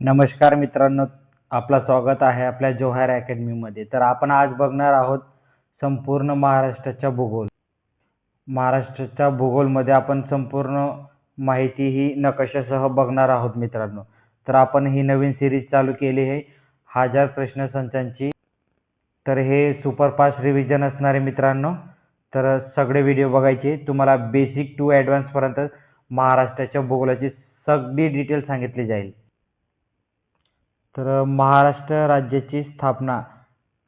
नमस्कार मित्रांनो आपलं स्वागत आहे आपल्या जोहार अकॅडमीमध्ये तर आपण आज बघणार आहोत संपूर्ण महाराष्ट्राच्या भूगोल. महाराष्ट्राच्या भूगोलमध्ये आपण संपूर्ण माहिती ही नकाशासह बघणार आहोत मित्रांनो. तर आपण ही नवीन सिरीज चालू केली आहे हजार प्रश्न संचांची. तर हे सुपरफास्ट रिव्हिजन असणारे मित्रांनो. तर सगळे व्हिडिओ बघायचे. तुम्हाला बेसिक टू ॲडव्हान्सपर्यंत महाराष्ट्राच्या भूगोलाची सगळी डिटेल सांगितली जाईल. तर महाराष्ट्र राज्याची स्थापना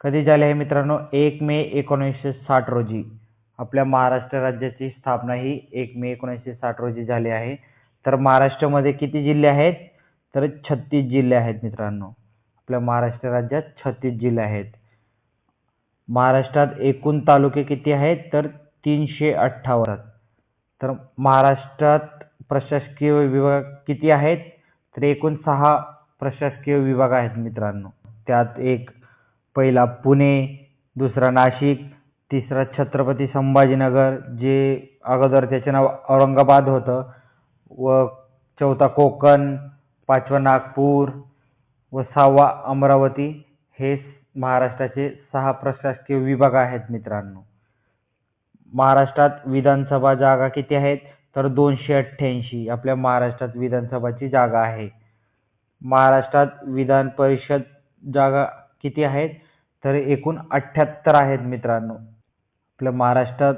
कधी झाली आहे मित्रांनो? एक मे एकोणीसशे साठ रोजी. आपल्या महाराष्ट्र राज्याची स्थापना ही एक मे एकोणीसशे साठ रोजी झाली आहे. तर महाराष्ट्रामध्ये किती जिल्हे आहेत? तर छत्तीस जिल्हे आहेत मित्रांनो. आपल्या महाराष्ट्र राज्यात छत्तीस जिल्हे आहेत. महाराष्ट्रात एकूण तालुके किती आहेत? तर तीनशे अठ्ठावन्न. तर महाराष्ट्रात प्रशासकीय विभाग किती आहेत? तर एकूण सहा प्रशासकीय विभाग आहेत मित्रांनो. त्यात एक पहिला पुणे दुसरा नाशिक तिसरा छत्रपती संभाजीनगर जे अगोदर त्याचे नाव औरंगाबाद होतं. व चौथा कोकण पाचवा नागपूर व सहावा अमरावती. हे महाराष्ट्राचे सहा प्रशासकीय विभाग आहेत मित्रांनो. महाराष्ट्रात विधानसभा जागा किती आहेत? तर दोनशे अठ्ठ्याऐंशी. आपल्या महाराष्ट्रात विधानसभाची जागा आहे. महाराष्ट्रात विधान परिषद जागा किती आहेत? तर एकूण अठ्ठ्याहत्तर आहेत मित्रांनो. आपल्या महाराष्ट्रात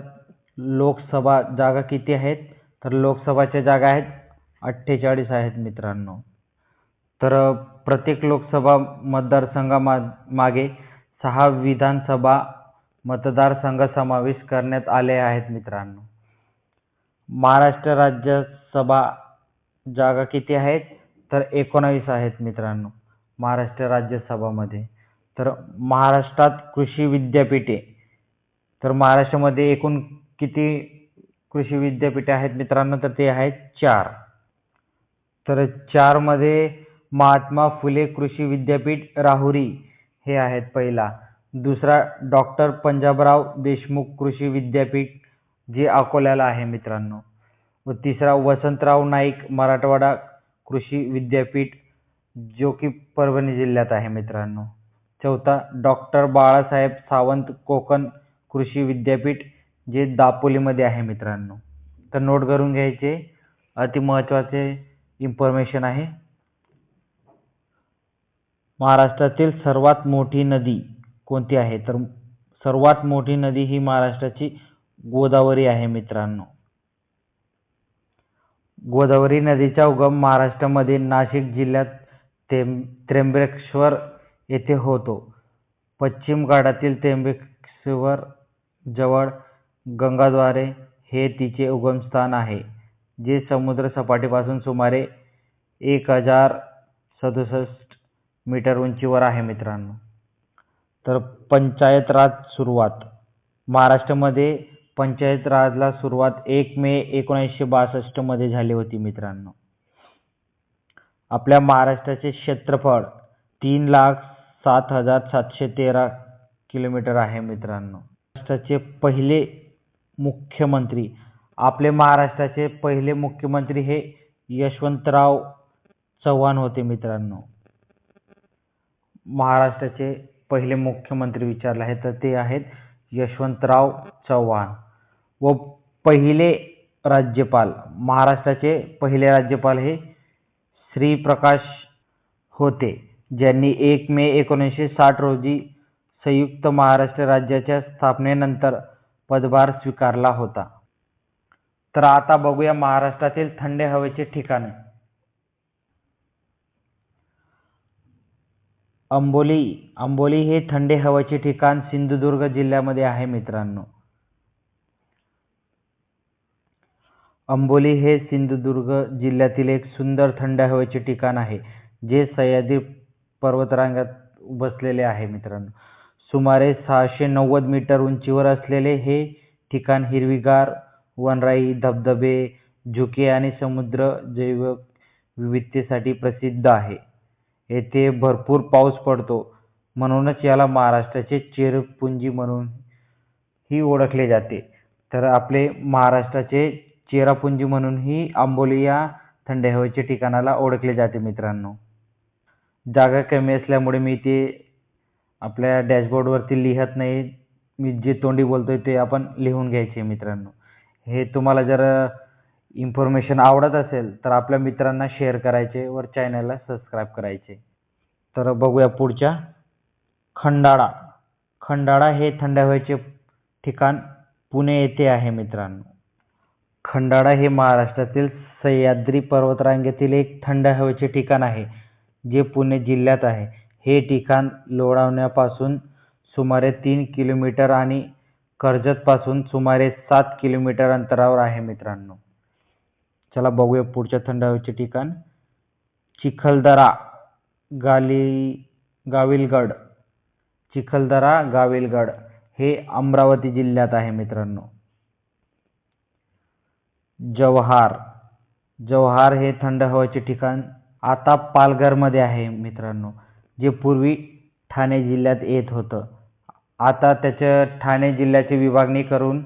लोकसभा जागा किती आहेत? तर लोकसभाच्या जागा आहेत अठ्ठेचाळीस आहेत मित्रांनो. तर प्रत्येक लोकसभा मतदारसंघामा मागे सहा विधानसभा मतदारसंघ समावेश करण्यात आले आहेत मित्रांनो. महाराष्ट्र राज्यसभा जागा किती आहेत? तर एकोणावीस आहेत मित्रांनो महाराष्ट्र राज्यसभामध्ये. तर महाराष्ट्रात कृषी विद्यापीठे तर महाराष्ट्रामध्ये एकूण किती कृषी विद्यापीठे आहेत मित्रांनो? तर ते आहेत चार. तर चारमध्ये महात्मा फुले कृषी विद्यापीठ राहुरी हे आहेत पहिला. दुसरा डॉक्टर पंजाबराव देशमुख कृषी विद्यापीठ जे अकोल्याला आहे मित्रांनो. व तिसरा वसंतराव नाईक मराठवाडा कृषी विद्यापीठ जो की परभणी जिल्ह्यात आहे मित्रांनो. चौथा डॉक्टर बाळासाहेब सावंत कोकण कृषी विद्यापीठ जे दापोलीमध्ये आहे मित्रांनो. तर नोट करून घ्यायचे. अति महत्त्वाचे इन्फॉर्मेशन आहे. महाराष्ट्रातील सर्वात मोठी नदी कोणती आहे? तर सर्वात मोठी नदी ही महाराष्ट्राची गोदावरी आहे मित्रांनो. गोदावरी नदीचा उगम महाराष्ट्रामध्ये नाशिक जिल्ह्यात तेम त्र्यंबकेश्वर येथे होतो. पश्चिम घाटातील त्र्यंबकेश्वर जवळ गंगाद्वारे हे तिचे उगमस्थान आहे जे समुद्र सपाटीपासून सुमारे एक हजार सदुसष्ट मीटर उंचीवर आहे मित्रांनो. तर पंचायत राज सुरुवात. महाराष्ट्रामध्ये पंचायत राजला सुरुवात एक मे एकोणीसशे बासष्टमध्ये झाली होती मित्रांनो. आपल्या महाराष्ट्राचे क्षेत्रफळ तीन लाख सात हजार सातशे तेरा किलोमीटर आहे मित्रांनो. महाराष्ट्राचे पहिले मुख्यमंत्री आपले महाराष्ट्राचे पहिले मुख्यमंत्री हे यशवंतराव चव्हाण होते मित्रांनो. महाराष्ट्राचे पहिले मुख्यमंत्री विचारले आहे तर ते आहेत यशवंतराव चव्हाण. व पहिले राज्यपाल महाराष्ट्राचे पहिले राज्यपाल हे श्रीप्रकाश होते ज्यांनी एक मे एकोणीसशे साठ रोजी संयुक्त महाराष्ट्र राज्याच्या स्थापनेनंतर पदभार स्वीकारला होता. तर आता बघूया महाराष्ट्रातील थंड हवेचे ठिकाणे. अंबोली अंबोली हे थंड हवेचे ठिकाण सिंधुदुर्ग जिल्ह्यामध्ये आहे मित्रांनो. अंबोली हे सिंधुदुर्ग जिल्ह्यातील एक सुंदर थंड हवेचे ठिकाण आहे जे सह्याद्री पर्वतरांगात बसलेले आहे मित्रांनो. सुमारे सहाशे नव्वद मीटर उंचीवर असलेले हे ठिकाण हिरवीगार वनराई धबधबे झुके आणि समुद्र जैव विविधतेसाठी प्रसिद्ध आहे. येथे भरपूर पाऊस पडतो म्हणूनच याला महाराष्ट्राचे चेरपुंजी म्हणूनही ओळखले जाते. तर आपले महाराष्ट्राचे चेरापुंजी म्हणूनही आंबोली या थंड हवेच्या ठिकाणाला ओळखले जाते मित्रांनो. जागा कमी असल्यामुळे मी ते आपल्या डॅशबोर्डवरती लिहत नाही. मी जे तोंडी बोलतोय ते आपण लिहून घ्यायचे मित्रांनो. हे तुम्हाला जर इन्फॉर्मेशन आवडत असेल तर आपल्या मित्रांना शेअर करायचे वर चॅनलला सबस्क्राईब करायचे. तर बघूया पुढच्या. खंडाळा. खंडाळा हे थंड हवेचे ठिकाण पुणे येथे आहे मित्रांनो. खंडाळा हे महाराष्ट्रातील सह्याद्री पर्वतरांगेतील एक थंड हवेचे ठिकाण आहे जे पुणे जिल्ह्यात आहे. हे ठिकाण लोणावळ्यापासून सुमारे तीन किलोमीटर आणि कर्जतपासून सुमारे सात किलोमीटर अंतरावर आहे मित्रांनो. चला बघूया पुढच्या थंड हवेचे ठिकाण. चिखलदरा गाली गाविलगड. चिखलदरा गाविलगड हे अमरावती जिल्ह्यात आहे मित्रांनो. जव्हार. जव्हार हे थंड हवेचे ठिकाण. आता पालघरमध्ये आहे मित्रांनो जे पूर्वी ठाणे जिल्ह्यात येत होतं. आता त्याच्या ठाणे जिल्ह्याची विभागणी करून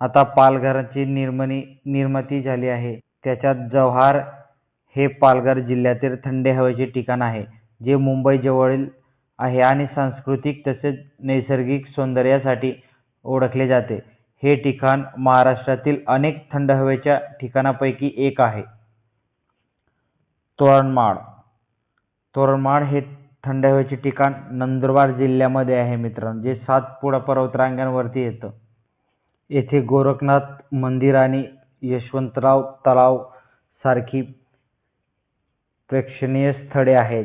आता पालघरची निर्मणी निर्मिती झाली आहे. त्याच्यात जव्हार हे पालघर जिल्ह्यातील थंड हवेचे ठिकाण आहे जे मुंबई जवळील आहे आणि सांस्कृतिक तसेच नैसर्गिक सौंदर्यासाठी ओळखले जाते. हे ठिकाण महाराष्ट्रातील अनेक थंड हवेच्या ठिकाणापैकी एक आहे. तोरणमाळ. तोरणमाळ हे थंड हवेचे ठिकाण नंदुरबार जिल्ह्यामध्ये आहे मित्रांनो जे सातपुडा पर्वतरांगांवरती येतं. येथे गोरखनाथ मंदिर आणि यशवंतराव तलाव सारखी प्रेक्षणीय स्थळे आहेत.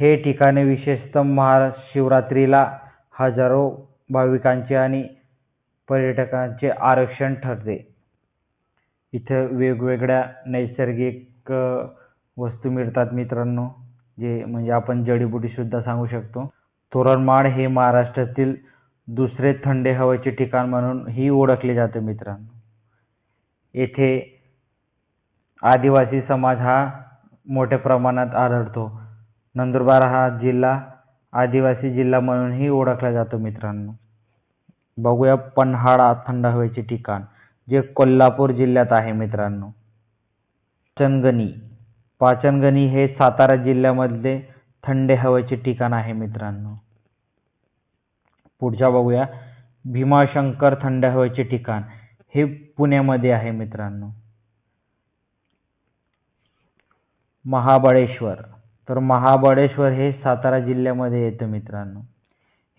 हे ठिकाणे विशेषतः महाशिवरात्रीला हजारो भाविकांचे आणि पर्यटकांचे आरक्षण ठरते. इथं वेगवेगळ्या नैसर्गिक वस्तू मिळतात मित्रांनो जे म्हणजे आपण जडीबुटी सुद्धा सांगू शकतो. तोरणमाळ हे महाराष्ट्रातील दुसरे थंड हवेचे ठिकाण म्हणून ही ओळखले जाते मित्रांनो. येथे आदिवासी समाज हा मोठ्या प्रमाणात आढळतो. नंदुरबार हा जिल्हा आदिवासी जिल्हा म्हणूनही ओळखला जातो मित्रांनो. बघूया पन्हाळा थंड हवेचे ठिकाण जे कोल्हापूर जिल्ह्यात आहे मित्रांनो. पाचनगणी पाचनगणी हे सातारा जिल्ह्यामधले थंड हवेचे ठिकाण आहे मित्रांनो. पुढच्या बघूया भीमाशंकर थंड हवेचे ठिकाण हे पुण्यामध्ये आहे मित्रांनो. महाबळेश्वर तर महाबळेश्वर हे सातारा जिल्ह्यामध्ये येतं मित्रांनो.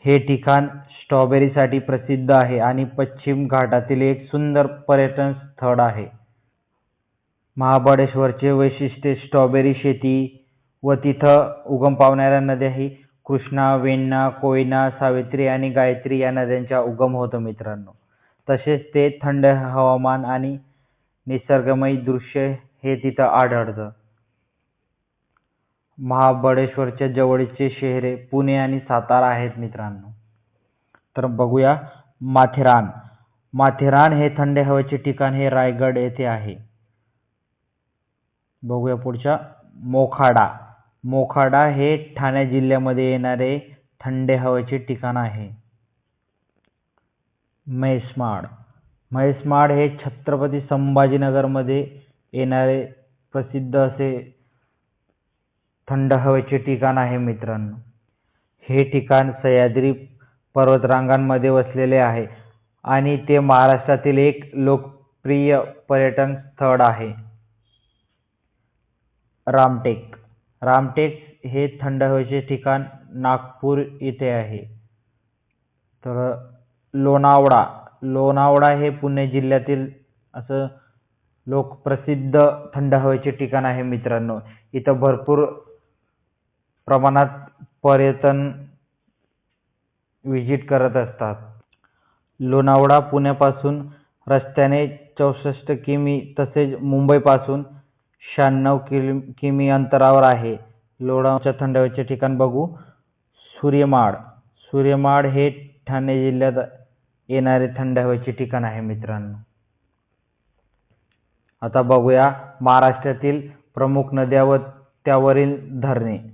हे ठिकाण स्ट्रॉबेरीसाठी प्रसिद्ध आहे आणि पश्चिम घाटातील एक सुंदर पर्यटन स्थळ आहे. महाबळेश्वरचे वैशिष्ट्य स्ट्रॉबेरी शेती व तिथं उगम पावणाऱ्या नद्याही कृष्णा वेण्णा कोयना सावित्री आणि गायत्री या नद्यांचा उगम होतो मित्रांनो. तसेच ते थंड हवामान आणि निसर्गमय दृश्य हे तिथं आढळतं. महाबळेश्वरच्या जवळचे शहरे पुणे आणि सातारा आहेत मित्रांनो. तर बघूया माथेरान. माथेरान हे थंड हवेचे ठिकाण हे रायगड येथे आहे. बघूया पुढच्या. मोखाडा. मोखाडा हे ठाणे जिल्ह्यामध्ये येणारे थंड हवेचे ठिकाण आहे. म्हैसमाड. म्हैसमाड हे छत्रपती संभाजीनगरमध्ये येणारे प्रसिद्ध असे थंड हवेचे ठिकाण आहे मित्रांनो. हे ठिकाण सह्याद्री पर्वतरांगांमध्ये वसलेले आहे आणि ते महाराष्ट्रातील एक लोकप्रिय पर्यटन स्थळ आहे. रामटेक. रामटेक हे थंड हवेचे ठिकाण नागपूर येथे आहे. तर लोणावळा. लोणावळा हे पुणे जिल्ह्यातील असं लोकप्रसिद्ध थंड हवेचे ठिकाण आहे मित्रांनो. इथं भरपूर प्रमाणात पर्यटन व्हिजिट करत असतात. लोणावळा पुण्यापासून रस्त्याने चौसष्ट किमी तसेच मुंबईपासून शहाण्णव किलो किमी अंतरावर आहे. लोणावळ्याच्या थंड हवेचे ठिकाण बघू. सूर्यमाळ सूर्यमाळ हे ठाणे जिल्ह्यात येणारे थंड हवेचे ठिकाण आहे मित्रांनो. आता बघूया महाराष्ट्रातील प्रमुख नद्या व त्यावरील धरणे.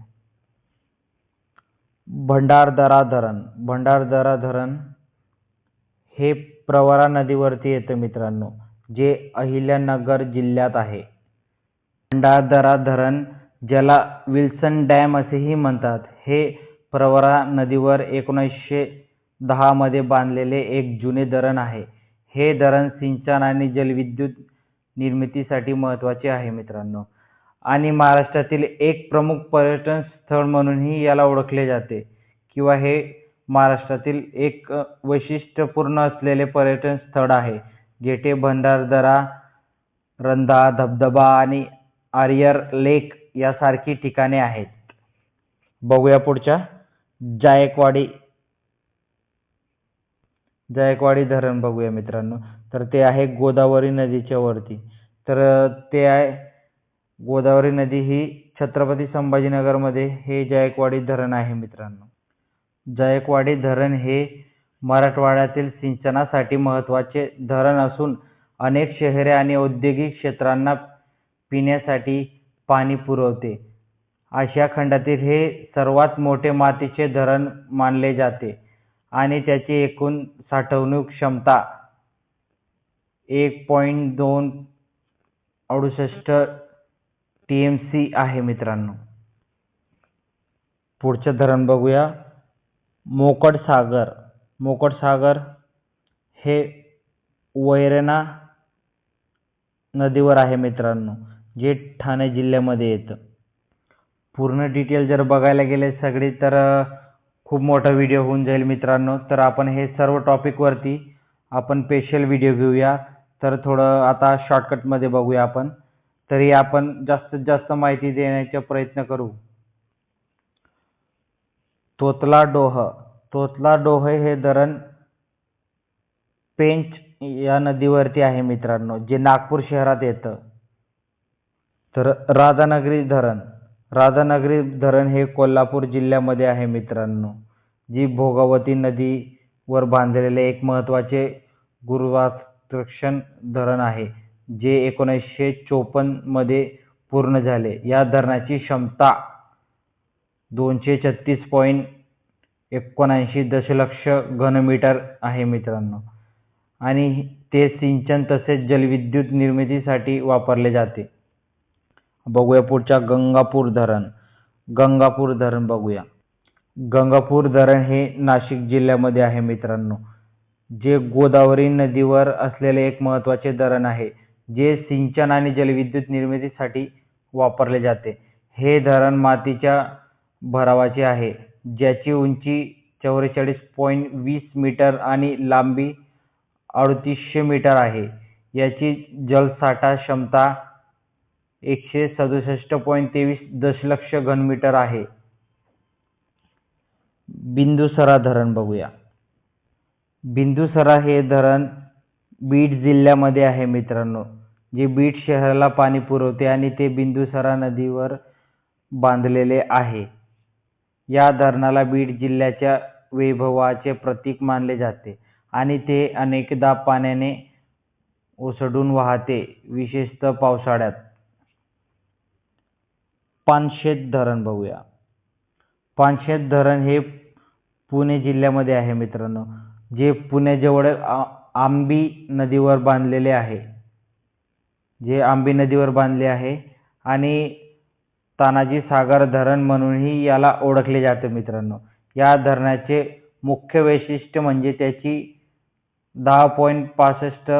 भंडारदरा धरण भंडारदरा धरण हे प्रवरा नदीवरती येतं मित्रांनो जे अहिल्यानगर जिल्ह्यात आहे. भंडारदरा धरण ज्याला विल्सन डॅम असेही म्हणतात हे प्रवरा नदीवर एकोणीसशे दहामध्ये बांधलेले एक जुने धरण आहे. हे धरण सिंचन आणि जलविद्युत निर्मितीसाठी महत्त्वाचे आहे मित्रांनो. आणि महाराष्ट्रातील एक प्रमुख पर्यटन स्थळ म्हणूनही याला ओळखले जाते. किंवा हे महाराष्ट्रातील एक वैशिष्ट्यपूर्ण असलेले पर्यटन स्थळ आहे जेथे भंडारदरा रंधा धबधबा आणि आर्यर लेक यासारखी ठिकाणे आहेत. बघूया पुढच्या. जायकवाडी जायकवाडी धरण बघूया मित्रांनो. तर ते आहे गोदावरी नदीच्या वरती. तर ते आहे गोदावरी नदी ही छत्रपती संभाजीनगरमध्ये हे जायकवाडी धरण आहे मित्रांनो. जायकवाडी धरण हे मराठवाड्यातील सिंचनासाठी महत्त्वाचे धरण असून अनेक शहरे आणि औद्योगिक क्षेत्रांना पिण्यासाठी पाणी पुरवते. आशिया खंडातील हे सर्वात मोठे मातीचे धरण मानले जाते आणि त्याची एकूण साठवणूक क्षमता एक पॉईंट दोन अडुसष्ट टी एम सी आहे मित्रांनो. पुढचं धरण बघूया. मोकड सागर. मोकड सागर हे वैरणा नदीवर आहे मित्रांनो जे ठाणे जिल्ह्यामध्ये येतं. पूर्ण डिटेल जर बघायला गेले सगळी तर खूप मोठा व्हिडिओ होऊन जाईल मित्रांनो. तर आपण हे सर्व टॉपिकवरती आपण स्पेशल व्हिडिओ घेऊया. तर थोडं आता शॉर्टकटमध्ये बघूया आपण. तरी आपण जास्तीत जास्त माहिती देण्याचा प्रयत्न करू. तोतला डोह. तोतला डोह हे धरण पेंच या नदीवरती आहे मित्रांनो जे नागपूर शहरात येतं. तर राधानगरी धरण. राधानगरी धरण हे कोल्हापूर जिल्ह्यामध्ये आहे मित्रांनो जी भोगावती नदीवर बांधलेले एक महत्त्वाचे गुरुत्वाकर्षण धरण आहे. जे एकोणीसशे चोपन्नमध्ये पूर्ण झाले. या धरणाची क्षमता दोनशे छत्तीस पॉईंट एकोणऐंशी दशलक्ष घनमीटर आहे मित्रांनो. आणि ते सिंचन तसेच जलविद्युत निर्मितीसाठी वापरले जाते. बघूया पुढच्या गंगापूर धरण. गंगापूर धरण बघूया. गंगापूर धरण हे नाशिक जिल्ह्यामध्ये आहे मित्रांनो. जे गोदावरी नदीवर असलेले एक महत्त्वाचे धरण आहे. जे सिंचन आणि जलविद्युत निर्मितीसाठी वापरले जाते. हे धरण मातीच्या भरावाचे आहे ज्याची उंची चौवेचाळीस पॉईंट वीस मीटर आणि लांबी अडतीसशे मीटर आहे. याची जलसाठा क्षमता एकशे सदुसष्ट पॉईंट तेवीस दशलक्ष घनमीटर आहे. बिंदुसरा धरण बघूया. बिंदुसरा हे धरण बीड जिल्ह्यामध्ये आहे मित्रांनो. जे बीड शहराला पाणी पुरवते आणि ते बिंदुसरा नदीवर बांधलेले आहे. या धरणाला बीड जिल्ह्याच्या वैभवाचे प्रतीक मानले जाते आणि ते अनेकदा पाण्याने ओसंडून वाहते विशेषतः पावसाळ्यात. पानशेत धरण बघूया. पानशेत धरण हे पुणे जिल्ह्यामध्ये आहे मित्रांनो जे पुण्याजवळ आंबी नदीवर बांधलेले आहे. जे आंबी नदीवर बांधले आहे आणि तानाजी सागर धरण म्हणूनही याला ओळखले जाते मित्रांनो. या धरणाचे मुख्य वैशिष्ट्य म्हणजे त्याची दहा पॉईंट पासष्ट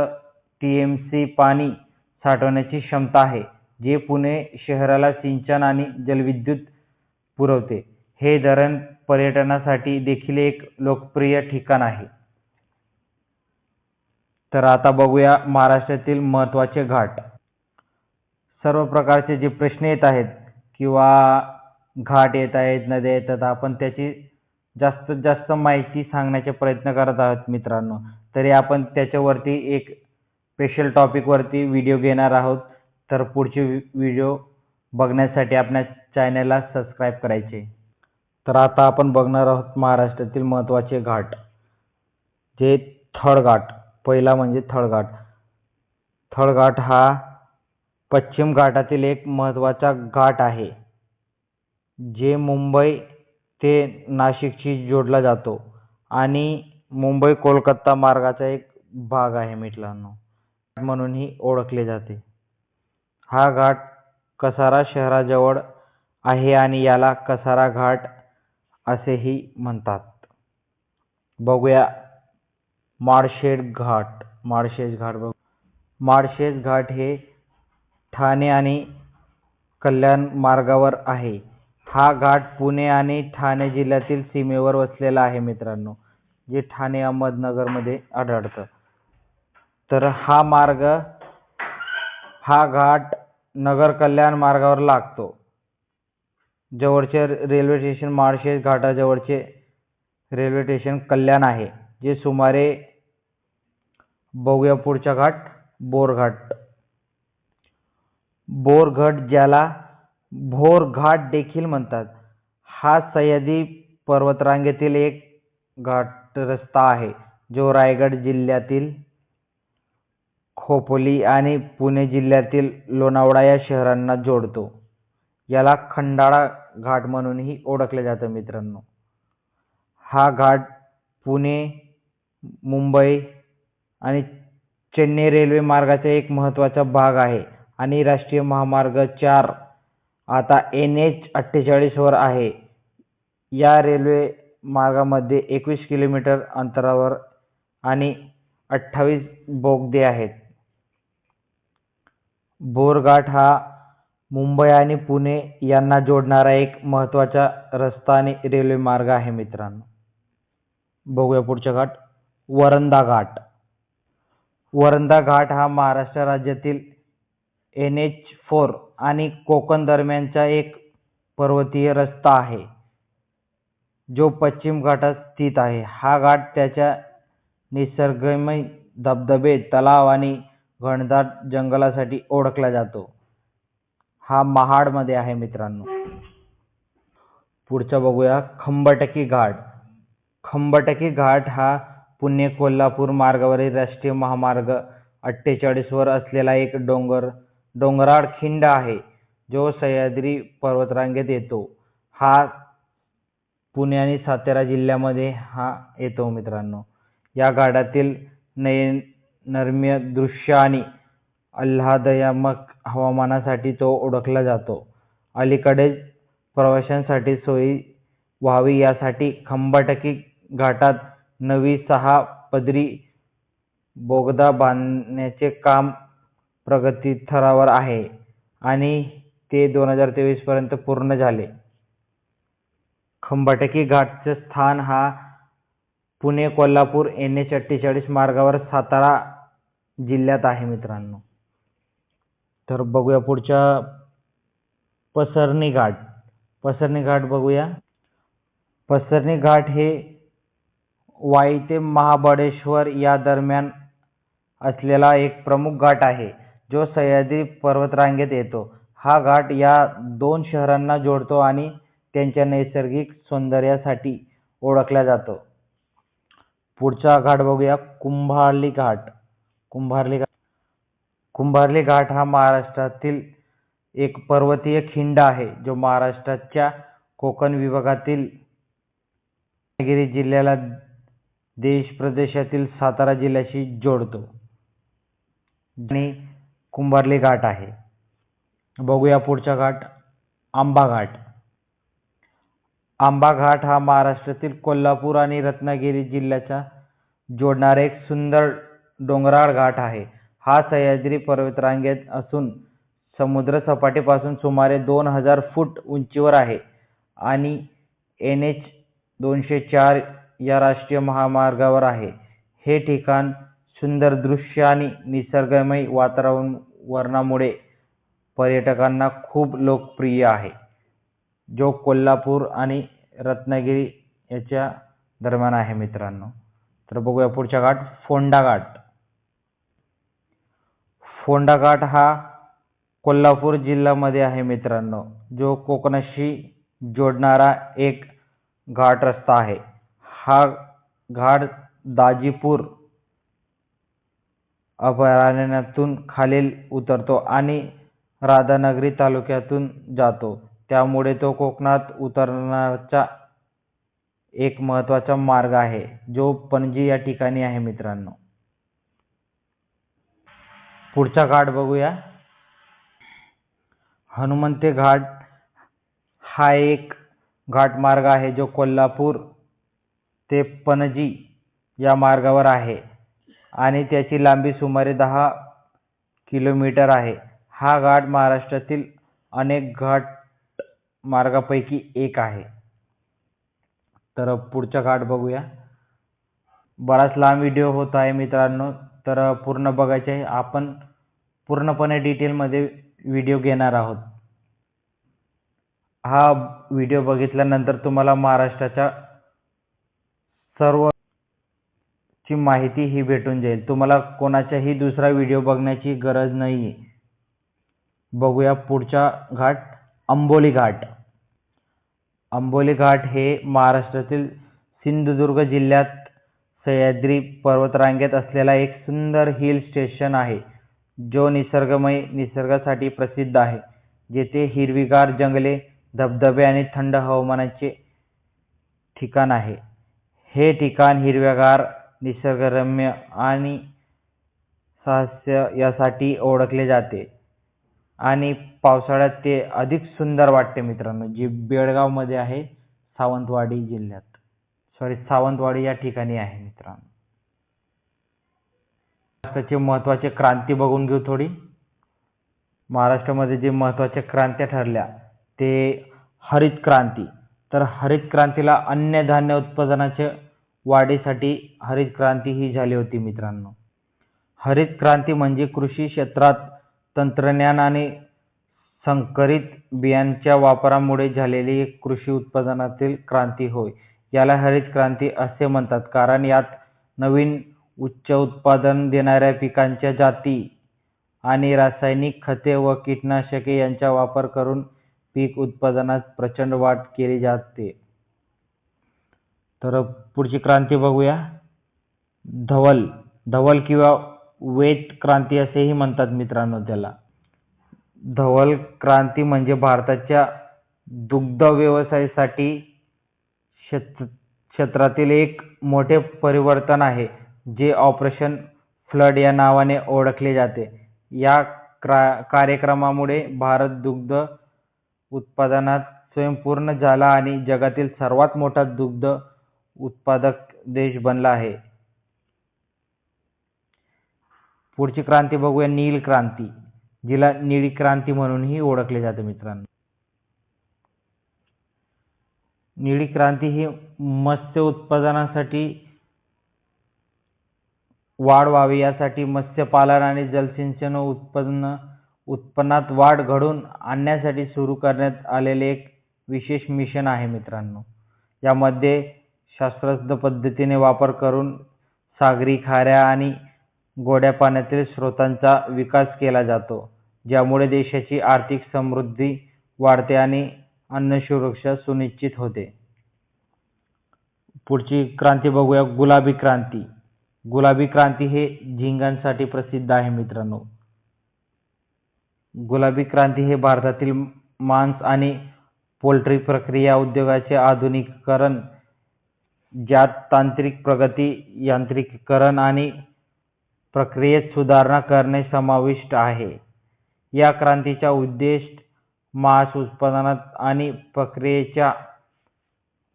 टी एम सी पाणी साठवण्याची क्षमता आहे जे पुणे शहराला सिंचन आणि जलविद्युत पुरवते. हे धरण पर्यटनासाठी देखील एक लोकप्रिय ठिकाण आहे. तर आता बघूया महाराष्ट्रातील महत्त्वाचे घाट. सर्व प्रकारचे जे प्रश्न येत आहेत किंवा घाट येत आहेत नद्या येतात आपण त्याची जास्तीत जास्त माहिती सांगण्याचा प्रयत्न करत आहोत मित्रांनो. तरी आपण त्याच्यावरती एक स्पेशल टॉपिकवरती व्हिडिओ घेणार आहोत. तर पुढचे व्हिडिओ बघण्यासाठी आपल्या चॅनलला सबस्क्राईब करायचे. तर आता आपण बघणार आहोत महाराष्ट्रातील महत्त्वाचे घाट जे थळघाट पहिला म्हणजे थळघाट. थळघाट हा पश्चिम घाटातील एक महत्त्वाचा घाट आहे जे मुंबई ते नाशिकशी जोडला जातो आणि मुंबई कोलकाता मार्गाचा एक भाग आहे मित्रांनो म्हणूनही ओळखले जाते. हा घाट कसारा शहराजवळ आहे आणि याला कसारा घाट असेही म्हणतात. बघूया माळशेज घाट माळशेज घाट बघ. माळशेज घाट हे ठाणे आणि कल्याण मार्गावर आहे. हा घाट पुणे आणि ठाणे जिल्ह्यातील सीमेवर वसलेला आहे मित्रांनो जे ठाणे अहमदनगरमध्ये आढळतं. तर हा मार्ग हा घाट नगर कल्याण मार्गावर लागतो. जवळचे रेल्वे स्टेशन माळशेज घाटाजवळचे रेल्वे स्टेशन कल्याण आहे जे सुमारे बघूया घाट बोरघाट. बोरघाट ज्याला भोरघाट देखील म्हणतात. हा सह्याद्री पर्वतरांगेतील एक घाट रस्ता आहे जो रायगड जिल्ह्यातील खोपोली आणि पुणे जिल्ह्यातील लोणावळा या शहरांना जोडतो. याला खंडाळा घाट म्हणूनही ओळखले जातं मित्रांनो. हा घाट पुणे मुंबई आणि चेन्नई रेल्वे मार्गाचा एक महत्त्वाचा भाग आहे. आणि राष्ट्रीय महामार्ग चार आता एन एच अठ्ठेचाळीसवर आहे. या रेल्वे मार्गामध्ये एकवीस किलोमीटर अंतरावर आणि अठ्ठावीस बोगदे आहेत. बोरघाट हा मुंबई आणि पुणे यांना जोडणारा एक महत्त्वाचा रस्ता आणि रेल्वे मार्ग आहे मित्रांनो. बघूया पुढचा घाट वरंदा घाट. वरंदा घाट हा महाराष्ट्र राज्यातील एन एच फोर आणि कोकण दरम्यानचा एक पर्वतीय रस्ता आहे जो पश्चिम घाटात स्थित आहे. हा घाट त्याच्या निसर्गमय धबधबे तलाव आणि घनदाट जंगलासाठी ओळखला जातो. हा महाडमध्ये आहे मित्रांनो. पुढचा बघूया खंबटकी घाट. खंबटकी घाट हा पुणे कोल्हापूर मार्गावरील राष्ट्रीय महामार्ग अठ्ठेचाळीसवर असलेला एक डोंगर डोंगराळ खिंड आहे जो सह्याद्री पर्वतरांगेत येतो. हा पुणे आणि सातारा जिल्ह्यामध्ये हा येतो मित्रांनो. या घाटातील नयनरम्य दृश्य आणि आल्हादयामक हवामानासाठी तो ओळखला जातो. अलीकडेच प्रवाशांसाठी सोयी व्हावी यासाठी खंबाटकी घाटात नवी सहा पदरी बोगदा बांधण्याचे काम प्रगती थरावर आहे आणि ते दोन हजार तेवीसपर्यंत पूर्ण झाले. खंबाटकी घाटचं स्थान हा पुणे कोल्हापूर एन एच अठ्ठेचाळीस मार्गावर सातारा जिल्ह्यात आहे मित्रांनो. तर बघूया पुढच्या पसरणी घाट. पसरणी घाट बघूया. पसरणी घाट हे वाई ते महाबळेश्वर या दरम्यान असलेला एक प्रमुख घाट आहे जो सह्याद्री पर्वतरांगेत येतो. हा घाट या दोन शहरांना जोडतो आणि त्यांच्या नैसर्गिक सौंदर्यासाठी ओळखला जातो. पुढचा घाट बघूया कुंभार्ली घाट. कुंभार्ली घाट. कुंभार्ली घाट हा महाराष्ट्रातील एक पर्वतीय खिंड आहे जो महाराष्ट्राच्या कोकण विभागातील रत्नागिरी जिल्ह्याला देश प्रदेशातील सातारा जिल्ह्याशी जोडतो. आणि कुंभार्ली घाट आहे. बघूया पुढचा घाट आंबा घाट. आंबा घाट हा महाराष्ट्रातील कोल्हापूर आणि रत्नागिरी जिल्ह्याचा जोडणारा एक सुंदर डोंगराळ घाट आहे. हा सह्याद्री पर्वतरांगेत असून समुद्र सपाटीपासून सुमारे दोन हजार फूट उंचीवर आहे. आणि एन एच दोनशे चार या राष्ट्रीय महामार्गावर आहे. हे ठिकाण सुंदर दृश्य आणि निसर्गमय वातावरणामुळे पर्यटकांना खूप लोकप्रिय आहे. जो कोल्हापूर आणि रत्नागिरी याच्या दरम्यान आहे मित्रांनो. तर बघूया पुढच्या घाट फोंडा घाट. फोंडा घाट हा कोल्हापूर जिल्ह्यामध्ये आहे मित्रांनो. जो कोकणाशी जोडणारा एक घाट रस्ता आहे. हा घाट दाजीपूर अभयारण्यातून खालील उतरतो आणि राधानगरी तालुक्यातून जातो. त्यामुळे तो कोकणात उतरण्याचा एक महत्त्वाचा मार्ग आहे जो पणजी या ठिकाणी आहे मित्रांनो. पुढचा घाट बघूया. हनुमंते घाट हा एक घाटमार्ग आहे जो कोल्हापूर ते पणजी या मार्गावर आहे आणि त्याची लांबी सुमारे दहा किलोमीटर आहे. हा घाट महाराष्ट्रातील अनेक घाट मार्गापैकी एक आहे. तर पुढचा घाट बघूया. बराच लांब व्हिडिओ होत आहे मित्रांनो तर पूर्ण बघायचे आहे. आपण पूर्णपणे डिटेलमध्ये व्हिडिओ घेणार आहोत. हा व्हिडिओ बघितल्यानंतर तुम्हाला महाराष्ट्राच्या सर्व ची माहिती ही भेटून जाईल. तुम्हाला कोणाचाही दुसरा व्हिडिओ बघण्याची गरज नाही. आहे बघूया पुढचा घाट अंबोली घाट. अंबोली घाट हे महाराष्ट्रातील सिंधुदुर्ग जिल्ह्यात सह्याद्री पर्वतरांगेत असलेला एक सुंदर हिल स्टेशन आहे. जो निसर्गमय निसर्गासाठी प्रसिद्ध आहे. जेथे हिरवीगार जंगले धबधबे आणि थंड हवामानाचे ठिकाण आहे. हे ठिकाण हिरव्यागार निसर्गरम्य आणि साहस्य यासाठी ओळखले जाते. आणि पावसाळ्यात ते अधिक सुंदर वाटते मित्रांनो जे बेळगावमध्ये आहे सावंतवाडी जिल्ह्यात. सॉरी सावंतवाडी या ठिकाणी आहे मित्रांनो. महाराष्ट्राचे महत्त्वाचे क्रांती बघून घेऊ थोडी. महाराष्ट्रामध्ये जे महत्त्वाच्या क्रांत्या ठरल्या ते हरित क्रांती तर हरित क्रांतीला अन्नधान्य उत्पादनाच्या वाढीसाठी हरित क्रांती ही झाली होती मित्रांनो. हरित क्रांती म्हणजे कृषी क्षेत्रात तंत्रज्ञान आणि संकरित बियांच्या वापरामुळे झालेली एक कृषी उत्पादनातील क्रांती होय. याला हरित क्रांती असे म्हणतात कारण यात नवीन उच्च उत्पादन देणाऱ्या पिकांच्या जाती आणि रासायनिक खते व कीटकनाशके यांचा वापर करून पीक उत्पादनात प्रचंड वाढ केली जाते. तर पुढची क्रांती बघूया. धवल धवल किंवा वेट क्रांती असेही म्हणतात मित्रांनो त्याला. धवल क्रांती म्हणजे भारताच्या दुग्ध व्यवसायासाठी क्षेत्र क्षेत्रातील एक मोठे परिवर्तन आहे जे ऑपरेशन फ्लड या नावाने ओळखले जाते. या क्रा कार्यक्रमामुळे भारत दुग्ध उत्पादनात स्वयंपूर्ण झाला आणि जगातील सर्वात मोठा दुग्ध उत्पादक देश बनला आहे. पुढची क्रांती बघूया नील क्रांती जिला निळी क्रांती म्हणूनही ओळखले जाते मित्रांनो. निळी क्रांती ही मत्स्य उत्पादनासाठी वाढ व्हावी यासाठी मत्स्यपालन आणि जलसिंचन उत्पन्न उत्पन्नात वाढ घडवून आणण्यासाठी सुरू करण्यात आलेले एक विशेष मिशन आहे मित्रांनो. यामध्ये शास्त्रज्ञ पद्धतीने वापर करून सागरी खाऱ्या आणि गोड्या पाण्यातील स्रोतांचा विकास केला जातो ज्यामुळे देशाची आर्थिक समृद्धी वाढते आणि अन्न सुरक्षा सुनिश्चित होते. पुढची क्रांती बघूया गुलाबी क्रांती. गुलाबी क्रांती हे झिंगांसाठी प्रसिद्ध आहे मित्रांनो. गुलाबी क्रांती हे भारतातील मांस आणि पोल्ट्री प्रक्रिया उद्योगाचे आधुनिकीकरण ज्यात तांत्रिक प्रगती यांत्रिकीकरण आणि प्रक्रियेत सुधारणा करणे समाविष्ट आहे. या क्रांतीचा उद्देश मांस उत्पादनात आणि प्रक्रियेच्या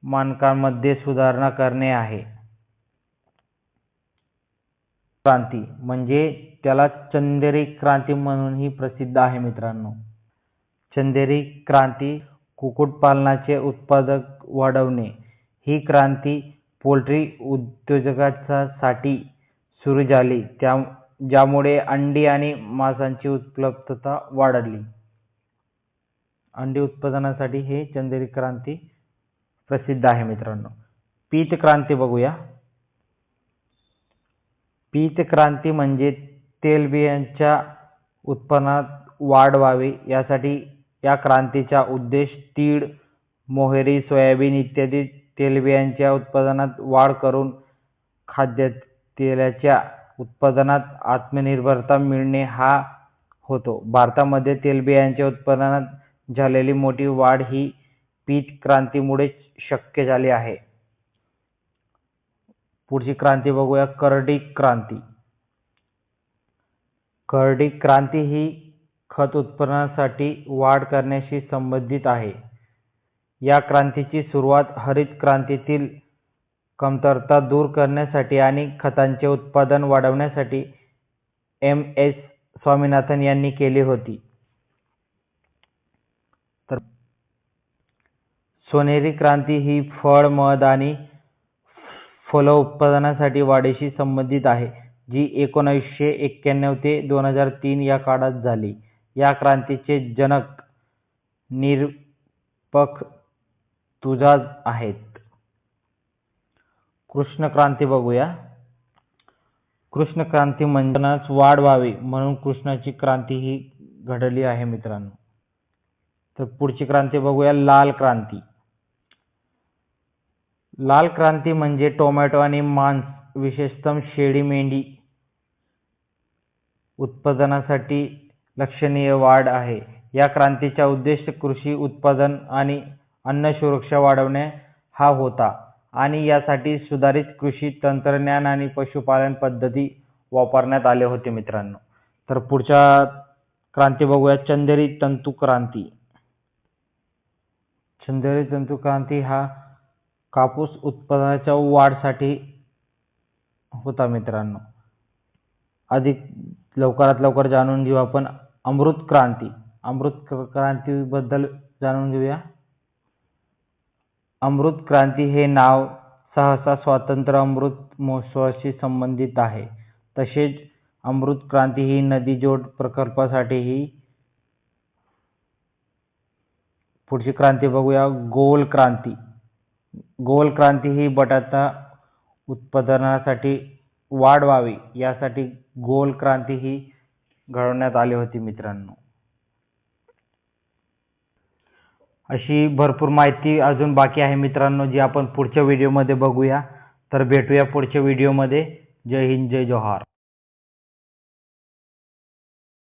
मानकांमध्ये सुधारणा करणे आहे. क्रांती. म्हणजे त्याला चंदेरी क्रांती म्हणूनही प्रसिद्ध आहे मित्रांनो. चंदेरी क्रांती कुक्कुटपालनाचे उत्पादक वाढवणे. ही क्रांती पोल्ट्री उद्योजकांसाठी सुरू झाली. त्या ज्यामुळे अंडी आणि मांसाची उपलब्धता वाढली. अंडी उत्पादनासाठी हे चंदेरी क्रांती प्रसिद्ध आहे मित्रांनो. पीत क्रांती बघूया. पीत क्रांती म्हणजे तेलबियांच्या उत्पन्नात वाढ व्हावी. यासाठी या क्रांतीचा उद्देश तीळ मोहरी सोयाबीन इत्यादी तेलबियांच्या उत्पादनात वाढ करून खाद्यतेलाच्या उत्पादनात आत्मनिर्भरता मिळणे हा होतो. भारतामध्ये तेलबियांच्या उत्पादनात झालेली मोठी वाढ ही पीत क्रांतीमुळेच शक्य झाली आहे. पुढची क्रांती बघूया. करडी क्रांती. करडी क्रांती ही खत उत्पादनासाठी वाढ करण्याशी संबंधित आहे. या क्रांतीची सुरुवात हरित क्रांतीतील कमतरता दूर करण्यासाठी आणि खतांचे उत्पादन वाढवण्यासाठी एम एस स्वामीनाथन यांनी केली होती. तर सोनेरी क्रांती ही फळ मध आणि फलोत्पादनासाठी वाढीशी संबंधित आहे जी एकोणीसशे एक्क्याण्णव ते दोन हजार तीन या काळात झाली. या क्रांतीचे जनक निरपक तुझाज आहेत. कृष्ण क्रांती बघूया. कृष्ण क्रांती म्हणजेच वाढ व्हावी म्हणून कृष्णाची क्रांती ही घडली आहे मित्रांनो. तर पुढची क्रांती बघूया लाल क्रांती. लाल क्रांती म्हणजे टोमॅटो आणि मांस विशेषतः शेळी मेंढी. उत्पादनासाठी लक्षणीय वाढ आहे. या क्रांतीचा उद्देश कृषी उत्पादन आणि अन्न सुरक्षा वाढवणे हा होता आणि यासाठी सुधारित कृषी तंत्रज्ञान आणि पशुपालन पद्धती वापरण्यात आले होते मित्रांनो. तर पुढच्या क्रांती बघूया. चंदेरी तंतू क्रांती. चंदेरी तंतू क्रांती हा कापूस उत्पादनाच्या वाढसाठी होता मित्रांनो. अधिक लवकरात लवकर जाणून घेऊ आपण अमृत क्रांती. अमृत क्रांतीबद्दल जाणून घेऊया. अमृत क्रांती हे नाव सहसा स्वातंत्र्य अमृत महोत्सवाशी संबंधित आहे. तसेच अमृत क्रांती ही नदी जोड प्रकल्पासाठीही पुढची क्रांती बघूया. गोल क्रांती. गोल क्रांती ही बटाटा उत्पादनासाठी वाढ व्हावी यासाठी गोल क्रांती ही घडवण्यात आली होती मित्रांनो. अशी भरपूर माहिती अजून बाकी आहे मित्रांनो जी आपण पुढच्या व्हिडिओमध्ये बघूया. तर भेटूया पुढच्या व्हिडिओमध्ये जय हिंद जय जोहार.